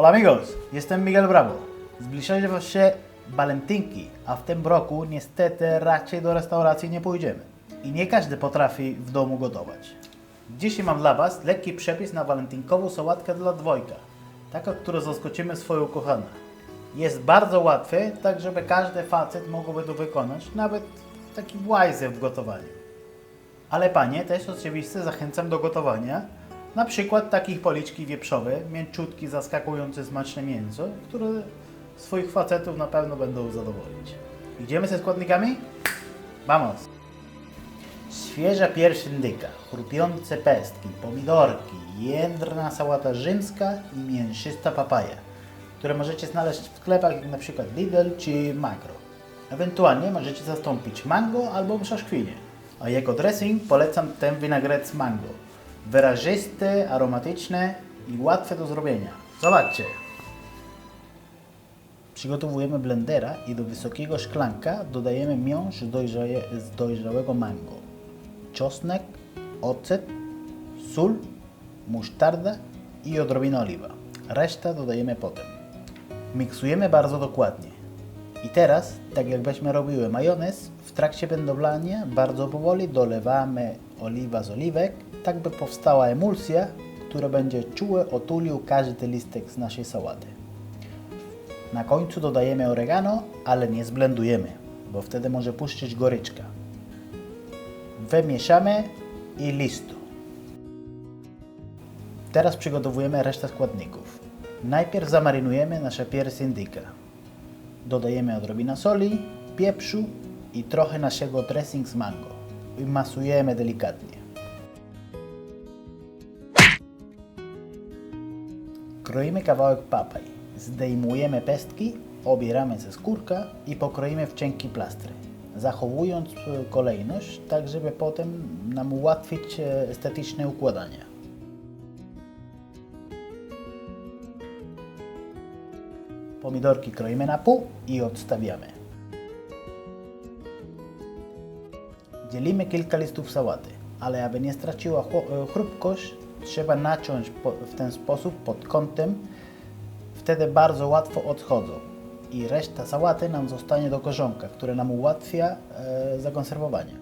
Hola amigos, jestem Miguel Bravo. Zbliżają się walentynki, a w tym roku niestety raczej do restauracji nie pójdziemy. I nie każdy potrafi w domu gotować. Dzisiaj mam dla Was lekki przepis na walentynkową sałatkę dla dwojga. Taką, którą zaskoczymy swoją kochaną. Jest bardzo łatwy, tak żeby każdy facet mógłby to wykonać, nawet taki łajzy w gotowaniu. Ale panie też oczywiście zachęcam do gotowania. Na przykład takich policzki wieprzowe, mięciutki, zaskakujące smaczne mięso, które swoich facetów na pewno będą zadowolić. Idziemy ze składnikami? Vamos! Świeża pierś indyka, chrupiące pestki, pomidorki, jędrna sałata rzymska i mięszysta papaja, które możecie znaleźć w sklepach jak przykład Lidl czy Makro. Ewentualnie możecie zastąpić mango albo brzoskwinię. A jako dressing polecam ten winagret z mango. Wyrazisty, aromatyczny i łatwy do zrobienia. Zobaczcie! Przygotowujemy blendera i do wysokiego szklanka dodajemy miąższ z dojrzałego mango, czosnek, ocet, sól, musztarda i odrobinę oliwa. Resztę dodajemy potem. Miksujemy bardzo dokładnie. I teraz, tak jakbyśmy robiły majonez, w trakcie wędrowania bardzo powoli dolewamy oliwa z oliwek, tak by powstała emulsja, która będzie czuły otulił każdy listek z naszej sałaty. Na końcu dodajemy oregano, ale nie zblendujemy, bo wtedy może puszczyć goryczka. Wymieszamy i listo. Teraz przygotowujemy resztę składników. Najpierw zamarynujemy nasze piersi indyka. Dodajemy odrobinę soli, pieprzu i trochę naszego dressing z mango. I masujemy delikatnie. Kroimy kawałek papaj. Zdejmujemy pestki, obieramy ze skórka i pokroimy w cienkie plastry. Zachowując e, kolejność, tak żeby potem nam ułatwić e, estetyczne układanie. Pomidorki kroimy na pół i odstawiamy. Dzielimy kilka listów sałaty, ale aby nie straciła e, chrupkość, trzeba naciąć w ten sposób pod kątem. Wtedy bardzo łatwo odchodzą i reszta sałaty nam zostanie do korzonka, które nam ułatwia e, zakonserwowanie.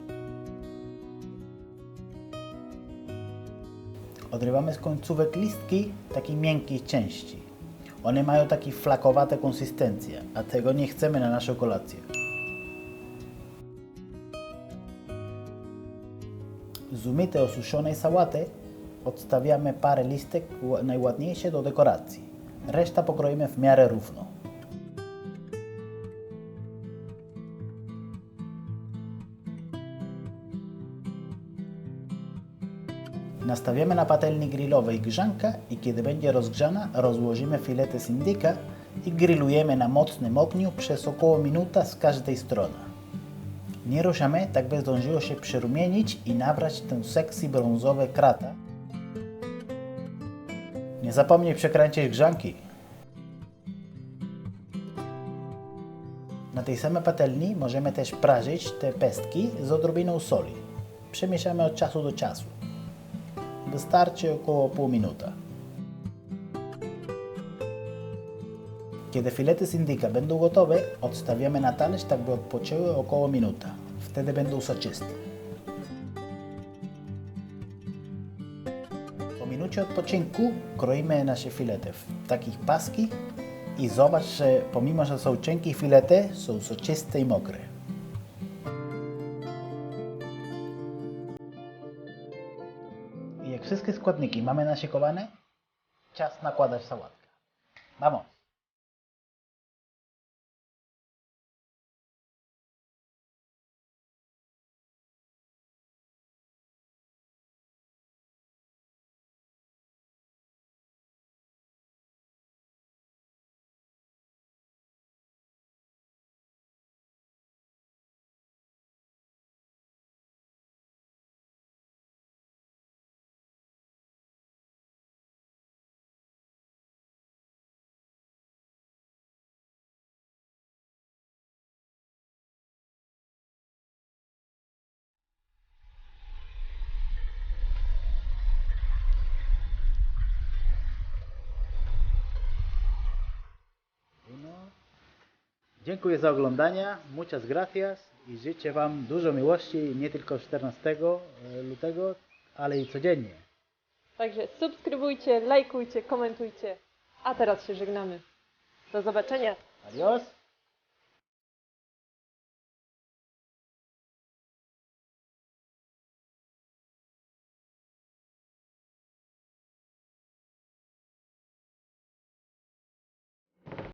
Odrywamy z końcówek listki takiej miękkiej części. One mają takie flakowate konsystencje, a tego nie chcemy na naszą kolację. Z umytej osuszonej sałaty odstawiamy parę listek ła- najładniejsze do dekoracji. Reszta pokroimy w miarę równo. Nastawiamy na patelni grillowej grzankę i kiedy będzie rozgrzana, rozłożymy filety z indyka i grillujemy na mocnym ogniu przez około minuta z każdej strony. Nie ruszamy, tak by zdążyło się przerumienić i nabrać ten sexy brązowe krata. Nie zapomnij przekręcić grzanki. Na tej samej patelni możemy też prażyć te pestki z odrobiną soli. Przemieszamy od czasu do czasu. Wystarczy około pół minuta. Kiedy filety z indyka będą gotowe, odstawiamy na talerz, tak by odpoczęły około minuta. Wtedy będą soczyste. Po minucie odpoczynku kroimy nasze filety w takich paski i zobacz, że pomimo, że są cienkie filety, są soczyste i mokre. Jak wszystkie składniki mamy naszykowane, czas nakładać sałatkę. Vamos! Dziękuję za oglądanie, muchas gracias i życzę Wam dużo miłości nie tylko 14 lutego, ale i codziennie. Także subskrybujcie, lajkujcie, komentujcie. A teraz się żegnamy. Do zobaczenia. Adios!